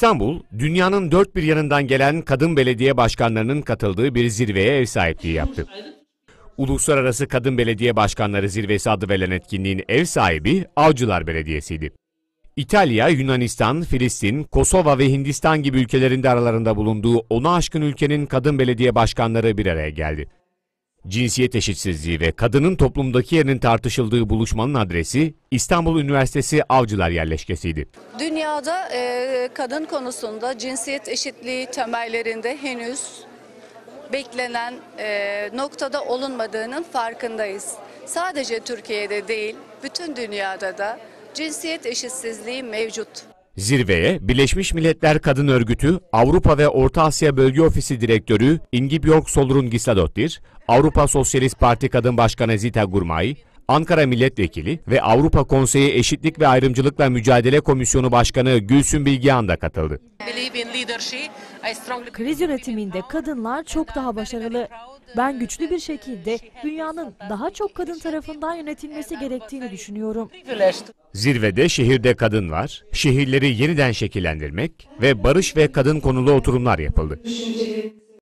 İstanbul, dünyanın dört bir yanından gelen kadın belediye başkanlarının katıldığı bir zirveye ev sahipliği yaptı. Uluslararası Kadın Belediye Başkanları Zirvesi adı verilen etkinliğin ev sahibi Avcılar Belediyesi'ydi. İtalya, Yunanistan, Filistin, Kosova ve Hindistan gibi ülkelerinde aralarında bulunduğu ona aşkın ülkenin kadın belediye başkanları bir araya geldi. Cinsiyet eşitsizliği ve kadının toplumdaki yerinin tartışıldığı buluşmanın adresi İstanbul Üniversitesi Avcılar yerleşkesiydi. Dünyada e, kadın konusunda cinsiyet eşitliği temellerinde henüz beklenen e, noktada olunmadığının farkındayız. Sadece Türkiye'de değil, bütün dünyada da cinsiyet eşitsizliği mevcut. Zirveye Birleşmiş Milletler Kadın Örgütü Avrupa ve Orta Asya Bölge Ofisi Direktörü Ingebjörg Solrun Gisadottir, Avrupa Sosyalist Parti Kadın Başkanı Zita Gurmay, Ankara Milletvekili ve Avrupa Konseyi Eşitlik ve Ayrımcılıkla Mücadele Komisyonu Başkanı Gülsün Bilgehan da katıldı. Kriz yönetiminde kadınlar çok daha başarılı. Ben güçlü bir şekilde dünyanın daha çok kadın tarafından yönetilmesi gerektiğini düşünüyorum. Zirvede şehirde kadın var, şehirleri yeniden şekillendirmek ve barış ve kadın konulu oturumlar yapıldı.